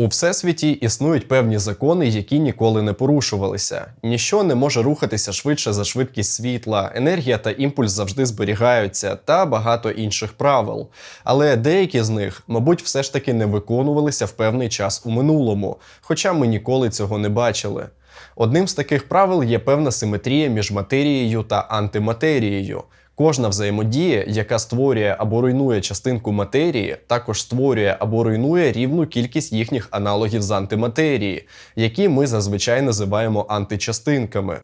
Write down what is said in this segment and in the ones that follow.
У всесвіті існують певні закони, які ніколи не порушувалися. Ніщо не може рухатися швидше за швидкість світла, енергія та імпульс завжди зберігаються, та багато інших правил. Але деякі з них, мабуть, все ж таки не виконувалися в певний час у минулому, хоча ми ніколи цього не бачили. Одним з таких правил є певна симетрія між матерією та антиматерією. Кожна взаємодія, яка створює або руйнує частинку матерії, також створює або руйнує рівну кількість їхніх аналогів з антиматерії, які ми зазвичай називаємо античастинками.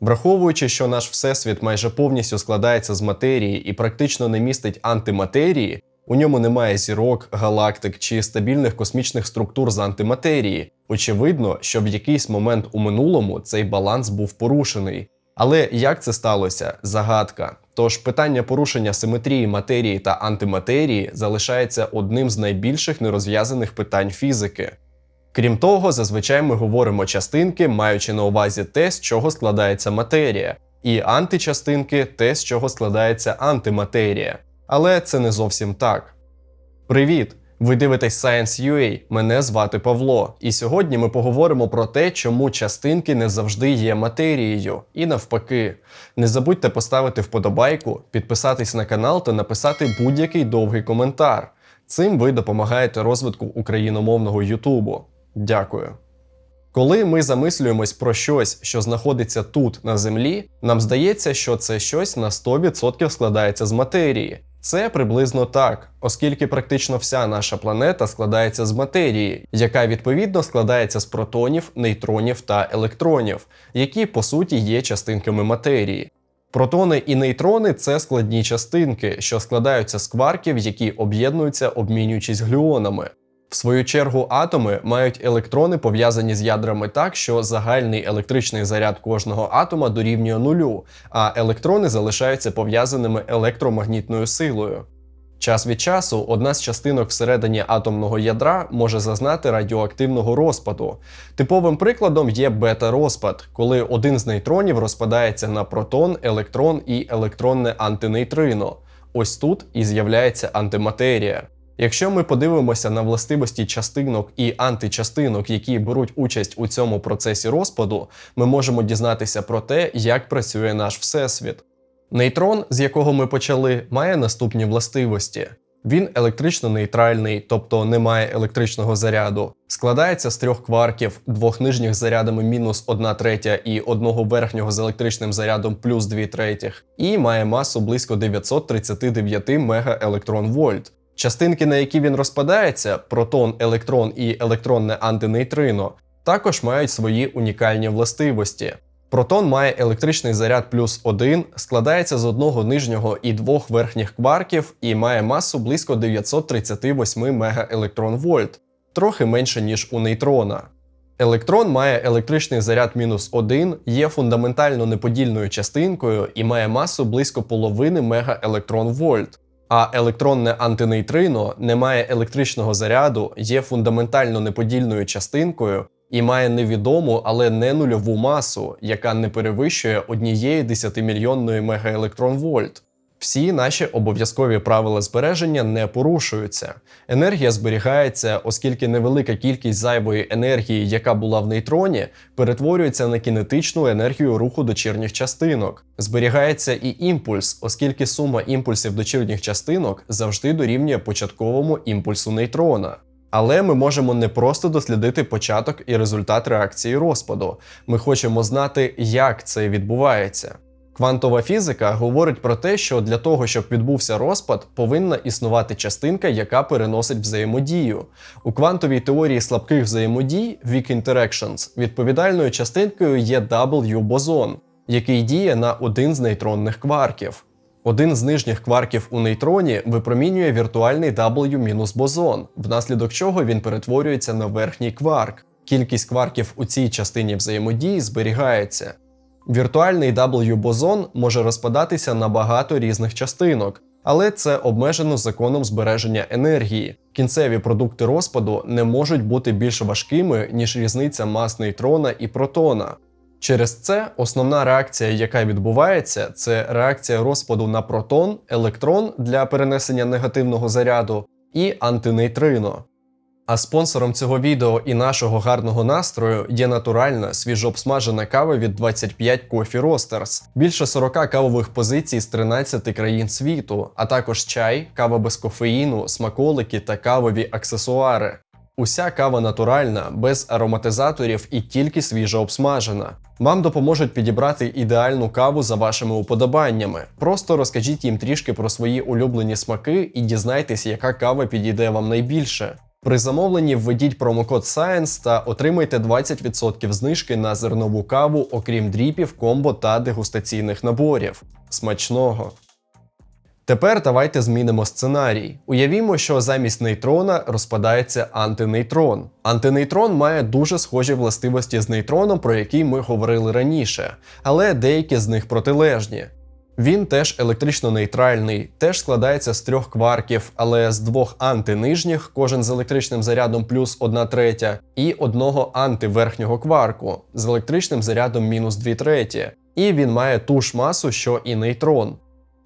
Враховуючи, що наш всесвіт майже повністю складається з матерії і практично не містить антиматерії, у ньому немає зірок, галактик чи стабільних космічних структур з антиматерії. Очевидно, що в якийсь момент у минулому цей баланс був порушений. Але як це сталося? Загадка. Тож питання порушення симетрії матерії та антиматерії залишається одним з найбільших нерозв'язаних питань фізики. Крім того, зазвичай ми говоримо частинки, маючи на увазі те, з чого складається матерія, і античастинки те, з чого складається антиматерія. Але це не зовсім так. Привіт! Ви дивитесь Science.ua, мене звати Павло, і сьогодні ми поговоримо про те, чому частинки не завжди є матерією, і навпаки. Не забудьте поставити вподобайку, підписатись на канал та написати будь-який довгий коментар. Цим ви допомагаєте розвитку україномовного Ютубу. Дякую. Коли ми замислюємось про щось, що знаходиться тут на землі, нам здається, що це щось на 100% складається з матерії. Це приблизно так, оскільки практично вся наша планета складається з матерії, яка відповідно складається з протонів, нейтронів та електронів, які по суті є частинками матерії. Протони і нейтрони це складні частинки, що складаються з кварків, які об'єднуються, обмінюючись глюонами. В свою чергу атоми мають електрони пов'язані з ядрами так, що загальний електричний заряд кожного атома дорівнює нулю, а електрони залишаються пов'язаними електромагнітною силою. Час від часу одна з частинок всередині атомного ядра може зазнати радіоактивного розпаду. Типовим прикладом є бета-розпад, коли один з нейтронів розпадається на протон, електрон і електронне антинейтрино. Ось тут і з'являється антиматерія. Якщо ми подивимося на властивості частинок і античастинок, які беруть участь у цьому процесі розпаду, ми можемо дізнатися про те, як працює наш всесвіт. Нейтрон, з якого ми почали, має наступні властивості. Він електрично нейтральний, тобто не має електричного заряду, складається з трьох кварків, двох нижніх зарядами мінус 1 третя і одного верхнього з електричним зарядом плюс 2 третіх, і має масу близько 939 мегаелектронвольт. Частинки, на які він розпадається, протон, електрон і електронне антинейтрино, також мають свої унікальні властивості. Протон має електричний заряд плюс 1, складається з одного нижнього і двох верхніх кварків і має масу близько 938 мегаелектронвольт, трохи менше, ніж у нейтрона. Електрон має електричний заряд мінус 1, є фундаментально неподільною частинкою і має масу близько половини мегаелектронвольт. А електронне антинейтрино не має електричного заряду, є фундаментально неподільною частинкою і має невідому, але не нульову масу, яка не перевищує однієї десятимільйонної мегаелектронвольт. Всі наші обов'язкові правила збереження не порушуються. Енергія зберігається, оскільки невелика кількість зайвої енергії, яка була в нейтроні, перетворюється на кінетичну енергію руху дочірніх частинок. Зберігається і імпульс, оскільки сума імпульсів дочірніх частинок завжди дорівнює початковому імпульсу нейтрона. Але ми можемо не просто дослідити початок і результат реакції розпаду. Ми хочемо знати, як це відбувається. Квантова фізика говорить про те, що для того, щоб відбувся розпад, повинна існувати частинка, яка переносить взаємодію. У квантовій теорії слабких взаємодій Weak Interactions відповідальною частинкою є W-бозон, який діє на один з нейтронних кварків. Один з нижніх кварків у нейтроні випромінює віртуальний W-бозон, внаслідок чого він перетворюється на верхній кварк. Кількість кварків у цій частині взаємодії зберігається. Віртуальний W-бозон може розпадатися на багато різних частинок, але це обмежено законом збереження енергії. Кінцеві продукти розпаду не можуть бути більш важкими, ніж різниця мас нейтрона і протона. Через це основна реакція, яка відбувається, це реакція розпаду на протон, електрон для перенесення негативного заряду і антинейтрино. А спонсором цього відео і нашого гарного настрою є натуральна свіжообсмажена кава від 25 Coffee Roasters, більше 40 кавових позицій з 13 країн світу, а також чай, кава без кофеїну, смаколики та кавові аксесуари. Уся кава натуральна, без ароматизаторів і тільки свіжо обсмажена. Вам допоможуть підібрати ідеальну каву за вашими уподобаннями. Просто розкажіть їм трішки про свої улюблені смаки і дізнайтесь, яка кава підійде вам найбільше. При замовленні введіть промокод SCIENCE та отримайте 20% знижки на зернову каву, окрім дріпів, комбо та дегустаційних наборів. Смачного! Тепер давайте змінимо сценарій. Уявімо, що замість нейтрона розпадається антинейтрон. Антинейтрон має дуже схожі властивості з нейтроном, про які ми говорили раніше, але деякі з них протилежні. Він теж електрично нейтральний, теж складається з трьох кварків, але з двох антинижніх, кожен з електричним зарядом плюс 1 третя, і одного антиверхнього кварку з електричним зарядом мінус 2 треті. І він має ту ж масу, що і нейтрон.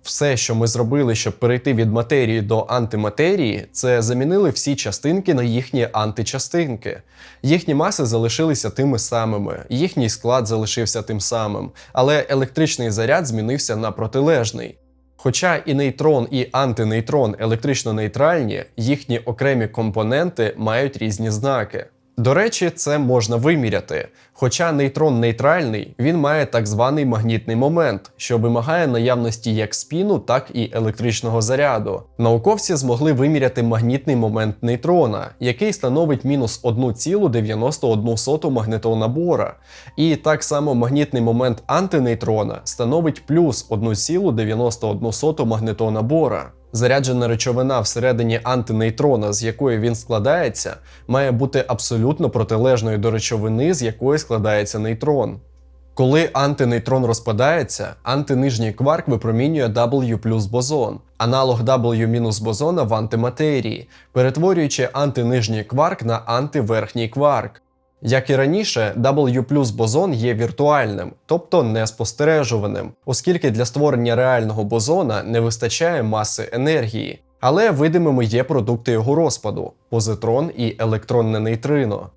Все, що ми зробили, щоб перейти від матерії до антиматерії, це замінили всі частинки на їхні античастинки. Їхні маси залишилися тими самими, їхній склад залишився тим самим, але електричний заряд змінився на протилежний. Хоча і нейтрон, і антинейтрон електрично нейтральні, їхні окремі компоненти мають різні знаки. До речі, це можна виміряти. Хоча нейтрон нейтральний, він має так званий магнітний момент, що вимагає наявності як спіну, так і електричного заряду. Науковці змогли виміряти магнітний момент нейтрона, який становить мінус 1,91 магнетона бора. І так само магнітний момент антинейтрона становить плюс 1,91 магнетона бора. Заряджена речовина всередині антинейтрона, з якої він складається, має бути абсолютно протилежною до речовини, з якої складається нейтрон. Коли антинейтрон розпадається, антинижній кварк випромінює W плюс бозон, аналог W мінус бозона в антиматерії, перетворюючи антинижній кварк на антиверхній кварк. Як і раніше, W бозон є віртуальним, тобто неспостережуваним, оскільки для створення реального бозона не вистачає маси енергії. Але видимими є продукти його розпаду позитрон і електронне нейтрино.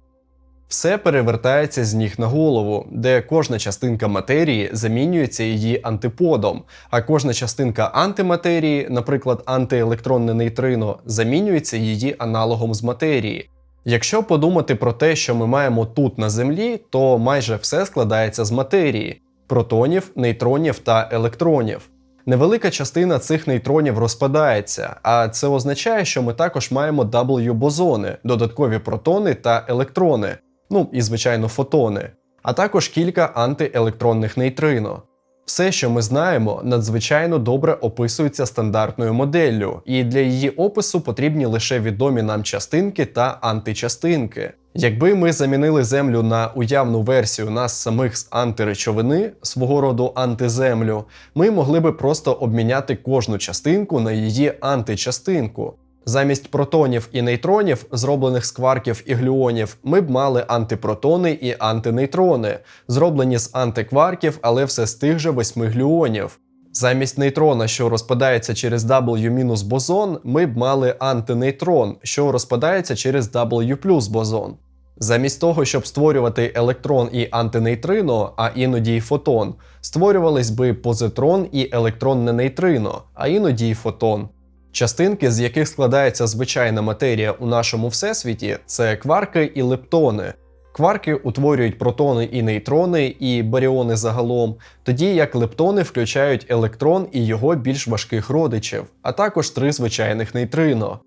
Все перевертається з ніг на голову, де кожна частинка матерії замінюється її антиподом, а кожна частинка антиматерії, наприклад, антиелектронне нейтрино, замінюється її аналогом з матерії. Якщо подумати про те, що ми маємо тут на Землі, то майже все складається з матерії протонів, нейтронів та електронів. Невелика частина цих нейтронів розпадається, а це означає, що ми також маємо W-бозони, додаткові протони та електрони, ну і звичайно фотони, а також кілька антиелектронних нейтрино. Все, що ми знаємо, надзвичайно добре описується стандартною моделлю, і для її опису потрібні лише відомі нам частинки та античастинки. Якби ми замінили землю на уявну версію нас самих з антиречовини, свого роду антиземлю, ми могли би просто обміняти кожну частинку на її античастинку. Замість протонів і нейтронів, зроблених з кварків і глюонів, ми б мали антипротони і антинейтрони, зроблені з антикварків, але все з тих же восьми глюонів. Замість нейтрона, що розпадається через W- бозон, ми б мали антинейтрон, що розпадається через W бозон. Замість того, щоб створювати електрон і антинейтрино, а іноді й фотон, створювались би позитрон і електронне нейтрино, а іноді й фотон. Частинки, з яких складається звичайна матерія у нашому всесвіті, це кварки і лептони. Кварки утворюють протони і нейтрони, і баріони загалом, тоді як лептони включають електрон і його більш важких родичів, а також три звичайних нейтрино.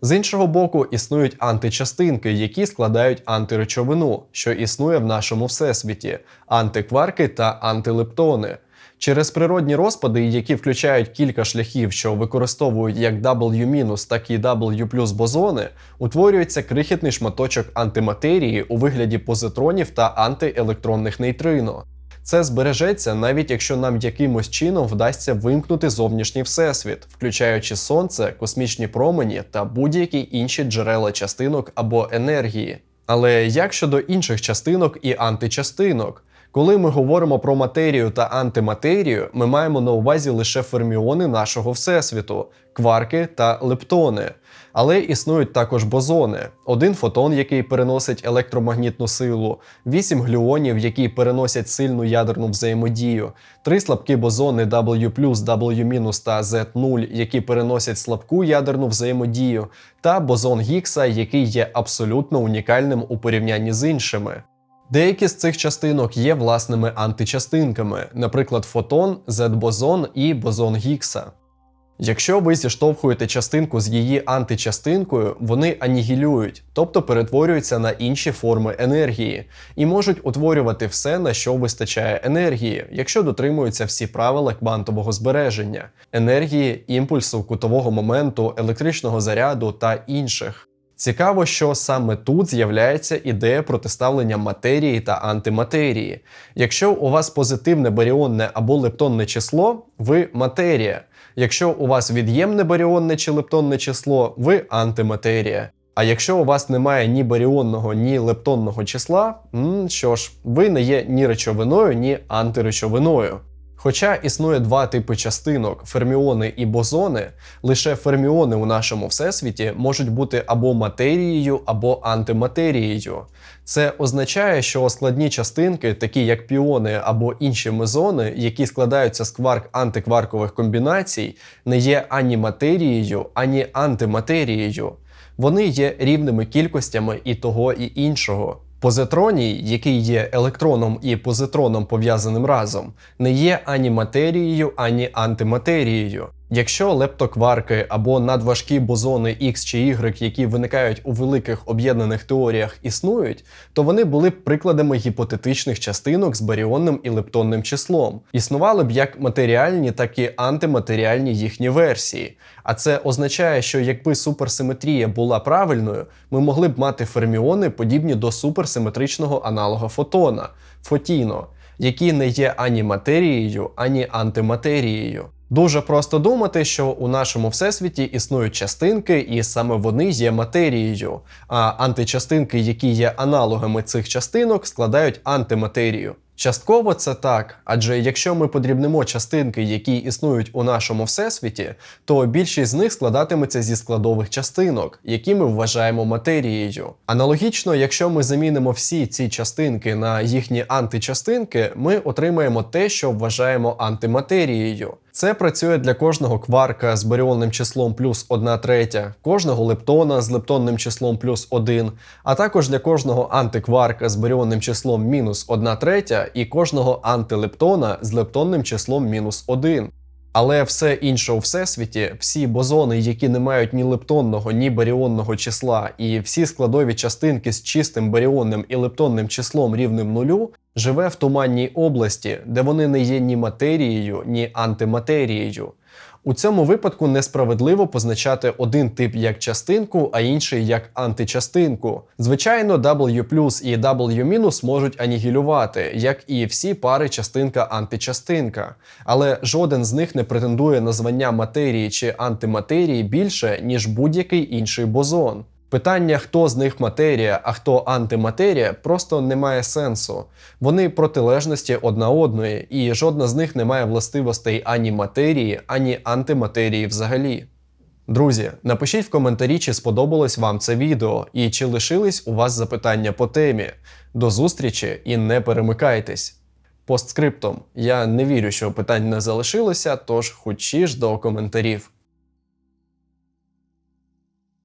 З іншого боку, існують античастинки, які складають антиречовину, що існує в нашому всесвіті, антикварки та антилептони. Через природні розпади, які включають кілька шляхів, що використовують як W-, так і W бозони, утворюється крихітний шматочок антиматерії у вигляді позитронів та антиелектронних нейтрино. Це збережеться навіть якщо нам якимось чином вдасться вимкнути зовнішній всесвіт, включаючи сонце, космічні промені та будь-які інші джерела частинок або енергії. Але як щодо інших частинок і античастинок? Коли ми говоримо про матерію та антиматерію, ми маємо на увазі лише ферміони нашого всесвіту, кварки та лептони. Але існують також бозони: один фотон, який переносить електромагнітну силу, вісім глюонів, які переносять сильну ядерну взаємодію, три слабкі бозони W+, W- та Z0, які переносять слабку ядерну взаємодію, та бозон Гіггса, який є абсолютно унікальним у порівнянні з іншими. Деякі з цих частинок є власними античастинками, наприклад, фотон, Z-бозон і бозон Гіггса. Якщо ви зіштовхуєте частинку з її античастинкою, вони анігілюють, тобто перетворюються на інші форми енергії, і можуть утворювати все, на що вистачає енергії, якщо дотримуються всі правила квантового збереження, енергії, імпульсу, кутового моменту, електричного заряду та інших. Цікаво, що саме тут з'являється ідея протиставлення матерії та антиматерії. Якщо у вас позитивне баріонне або лептонне число, ви матерія. Якщо у вас від'ємне баріонне чи лептонне число, ви антиматерія. А якщо у вас немає ні баріонного, ні лептонного числа, що ж, ви не є ні речовиною, ні антиречовиною. Хоча існує два типи частинок ферміони і бозони, лише ферміони у нашому всесвіті можуть бути або матерією, або антиматерією. Це означає, що складні частинки, такі як піони або інші мезони, які складаються з кварк антикваркових комбінацій, не є ані матерією, ані антиматерією. Вони є рівними кількостями і того, і іншого. Позитроній, який є електроном і позитроном пов'язаним разом, не є ані матерією, ані антиматерією. Якщо лептокварки або надважкі бозони X чи Y, які виникають у великих об'єднаних теоріях, існують, то вони були б прикладами гіпотетичних частинок з баріонним і лептонним числом. Існували б як матеріальні, так і антиматеріальні їхні версії. А це означає, що якби суперсиметрія була правильною, ми могли б мати ферміони, подібні до суперсиметричного аналога фотона фотіно, які не є ані матерією, ані антиматерією. Дуже просто думати, що у нашому всесвіті існують частинки, і саме вони є матерією, а античастинки, які є аналогами цих частинок, складають антиматерію. Частково це так, адже якщо ми подрібнимо частинки, які існують у нашому всесвіті, то більшість з них складатиметься зі складових частинок, які ми вважаємо матерією. Аналогічно, якщо ми замінимо всі ці частинки на їхні античастинки, ми отримаємо те, що вважаємо антиматерією. Це працює для кожного кварка з баріонним числом плюс 1 третя, кожного лептона з лептонним числом плюс 1, а також для кожного антикварка з баріонним числом мінус 1 третя і кожного антилептона з лептонним числом мінус 1. Але все інше у всесвіті, всі бозони, які не мають ні лептонного, ні баріонного числа, і всі складові частинки з чистим баріонним і лептонним числом рівним нулю, живе в туманній області, де вони не є ні матерією, ні антиматерією. У цьому випадку несправедливо позначати один тип як частинку, а інший як античастинку. Звичайно, W і W- можуть анігілювати, як і всі пари частинка-античастинка, але жоден з них не претендує на звання матерії чи антиматерії більше, ніж будь-який інший бозон. Питання, хто з них матерія, а хто антиматерія, просто не має сенсу. Вони протилежності одна одної, і жодна з них не має властивостей ані матерії, ані антиматерії взагалі. Друзі, напишіть в коментарі, чи сподобалось вам це відео, і чи лишились у вас запитання по темі. До зустрічі і не перемикайтесь. Постскриптом. Я не вірю, що питань не залишилося, тож хочі ж до коментарів.